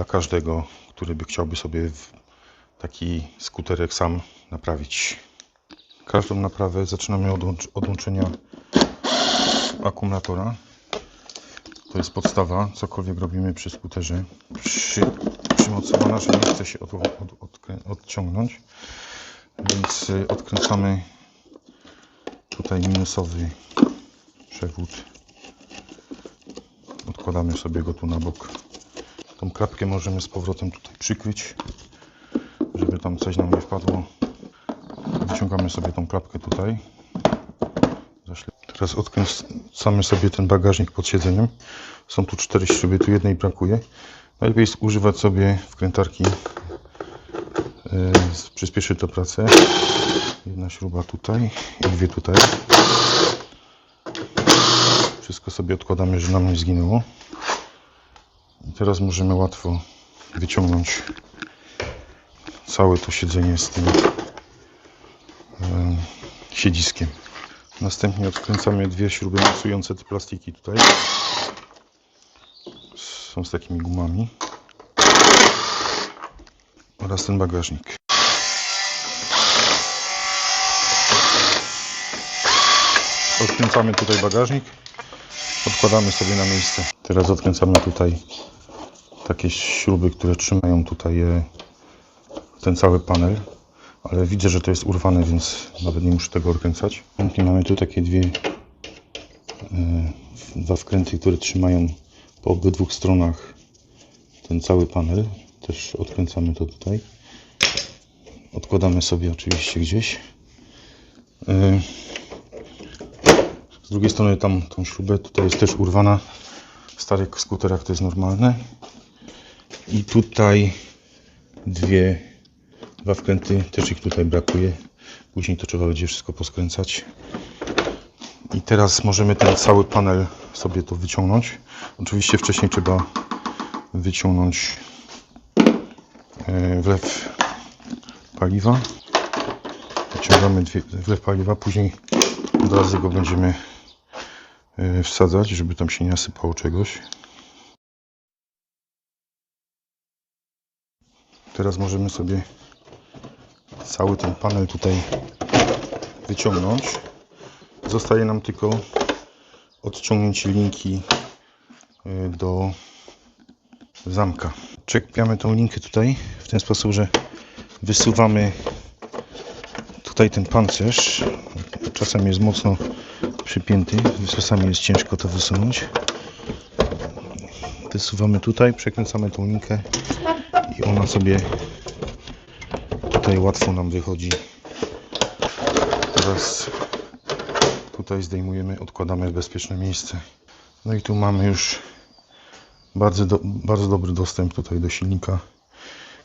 dla każdego, który by chciałby sobie taki skuterek sam naprawić. Każdą naprawę zaczynamy od łącz- odłączenia akumulatora. To jest podstawa, cokolwiek robimy przy skuterze. Przy, przymocowana, że nie chce się od, od, odkrę- odciągnąć. Więc y, odkręcamy tutaj minusowy przewód. Odkładamy sobie go tu na bok. Tą klapkę możemy z powrotem tutaj przykryć, żeby tam coś nam nie wpadło. Wyciągamy sobie tą klapkę tutaj. Teraz odkręcamy sobie ten bagażnik pod siedzeniem. Są tu cztery śruby, tu jednej brakuje. Najlepiej jest używać sobie wkrętarki. Yy, Przyspieszy to pracę. Jedna śruba tutaj i dwie tutaj. Wszystko sobie odkładamy, że nam nie zginęło. Teraz możemy łatwo wyciągnąć całe to siedzenie z tym em, siedziskiem. Następnie odkręcamy dwie śruby mocujące te plastiki tutaj. Są z takimi gumami. Oraz ten bagażnik. Odkręcamy tutaj bagażnik. Odkładamy sobie na miejsce. Teraz odkręcamy tutaj takie śruby, które trzymają tutaj e, ten cały panel. Ale widzę, że to jest urwane, więc nawet nie muszę tego odkręcać. Następnie mamy tu takie dwie e, dwa wkręty, które trzymają po obydwu stronach ten cały panel. Też odkręcamy to tutaj. Odkładamy sobie oczywiście gdzieś. E, z drugiej strony tam tą śrubę tutaj jest też urwana. W starych skuterach to jest normalne. I tutaj dwie, dwa wkręty, też ich tutaj brakuje. Później to trzeba będzie wszystko poskręcać. I teraz możemy ten cały panel sobie to wyciągnąć. Oczywiście wcześniej trzeba wyciągnąć e, wlew paliwa. Wyciągamy dwie, wlew paliwa, później od razu go będziemy e, wsadzać, żeby tam się nie nasypało czegoś. Teraz możemy sobie cały ten panel tutaj wyciągnąć. Zostaje nam tylko odciągnięcie linki y, do zamka. Czepiamy tą linkę tutaj w ten sposób, że wysuwamy tutaj ten pancerz. Czasem jest mocno przypięty, czasami jest ciężko to wysunąć. Wysuwamy tutaj, przekręcamy tą linkę i ona sobie tutaj łatwo nam wychodzi. Teraz tutaj zdejmujemy, odkładamy w bezpieczne miejsce. No i tu mamy już bardzo, do, bardzo dobry dostęp tutaj do silnika.